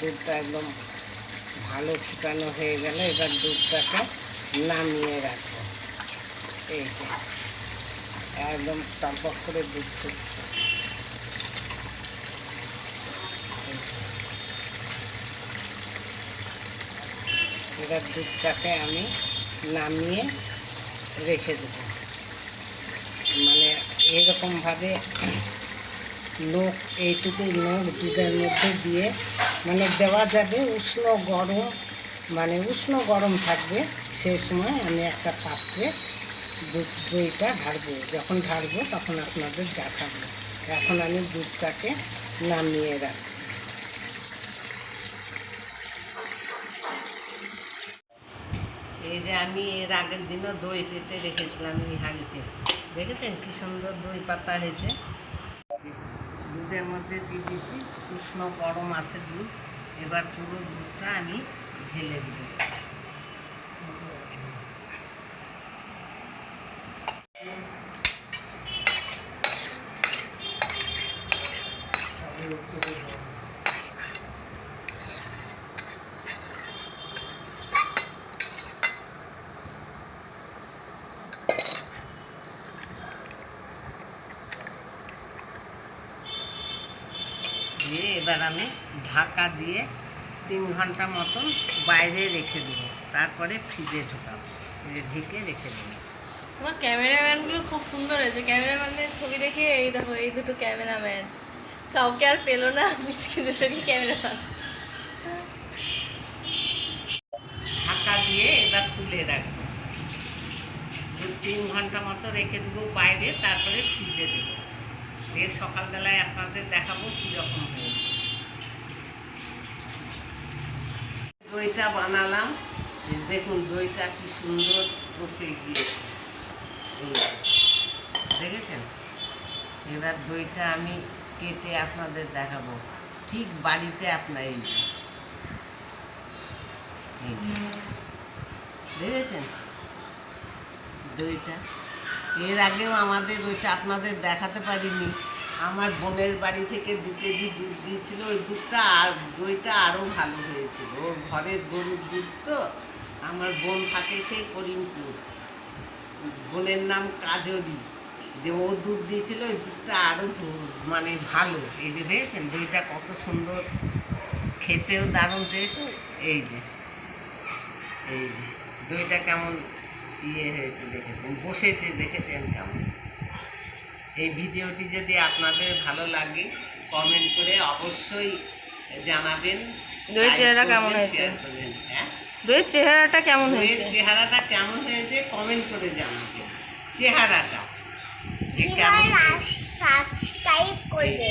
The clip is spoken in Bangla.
দুধটা একদম ভালো ফুটানো হয়ে গেলে, এবার দুধটাকে নামিয়ে রাখব। এই যে, একদম টকবক করে দুধ ফুটছে। এবার দুধটাকে আমি নামিয়ে রেখে দেবো। মানে এরকমভাবে লোক, এইটুকু লোক দুধের মধ্যে দিয়ে মানে দেওয়া যাবে উষ্ণ গরম মানে উষ্ণ গরম থাকবে, সেই সময় আমি একটা পাত্রে দইটা ঢালবো। যখন ঢালবো তখন আপনাদের দেখাবো। এখন আমি দুধটাকে নামিয়ে রাখছি। এই যে আমি এর আগের দিনও দই পেতে রেখেছিলাম এই হাঁড়িতে। দেখেছেন কি সুন্দর দই পাতা হয়েছে? দুধের মধ্যে দিয়ে দিয়েছি উষ্ণ গরম আছে দুধ। এবার পুরো দুধটা আমি ঢেলে দিব দিয়ে এবার আমি ঢাকা দিয়ে তিন ঘণ্টা মতন বাইরে রেখে দেবো। তারপরে ফ্রিজে ঢোকাবো। ফ্রিজে ঢেকে রেখে দেবো। তোমার ক্যামেরাম্যানগুলো খুব সুন্দর হয়েছে। ক্যামেরাম্যানের ছবি দেখে এই দেখো এই দুটো ক্যামেরাম্যান। কাউকে আর পেল না মিষ্টি দুটোরই ক্যামেরাম্যান। ঢাকা দিয়ে এবার তুলে রাখব। তিন ঘণ্টা মতো রেখে দেবো বাইরে তারপরে ফ্রিজে দেবো। দিয়ে সকালবেলায় আপনাদের দেখাবো কীরকম হয়েছে। দইটা বানালাম। দেখুন, দইটা কি সুন্দর বসে গিয়েছে। দেখেছেন? এবার দইটা আমি কেটে আপনাদের দেখাবো। ঠিক বাড়িতে আপনার এই। দেখেছেন? দইটা এর আগেও আমাদের ওইটা আপনাদের দেখাতে পারিনি। আমার বোনের বাড়ি থেকে দু কেজি দুধ দিয়েছিল, ওই দুধটা আর দইটা আরও ভালো হয়েছিল। ওর ঘরের গরুর দুধ তো, আমার বোন থাকে সেই করিমপুর। বোনের নাম কাজরি ও দুধ দিয়েছিল, ওই দুধটা আরও মানে ভালো। এই যে দেখেছেন, দইটা কত সুন্দর। খেতেও দারুণ টেস্ট এই যে এই যে, দইটা কেমন ইয়ে হয়েছে দেখেছেন বসেছে দেখেছেন কেমন? এই ভিডিওটি যদি আপনাদের ভালো লাগে কমেন্ট করে অবশ্যই জানাবেন দইয়ের চেহারা কেমন হয়েছে? হ্যাঁ? দইয়ের চেহারাটা কেমন হয়েছে? চেহারাটা কেমন হয়েছে কমেন্ট করে জানাবেন চেহারাটা সাবস্ক্রাইব করবে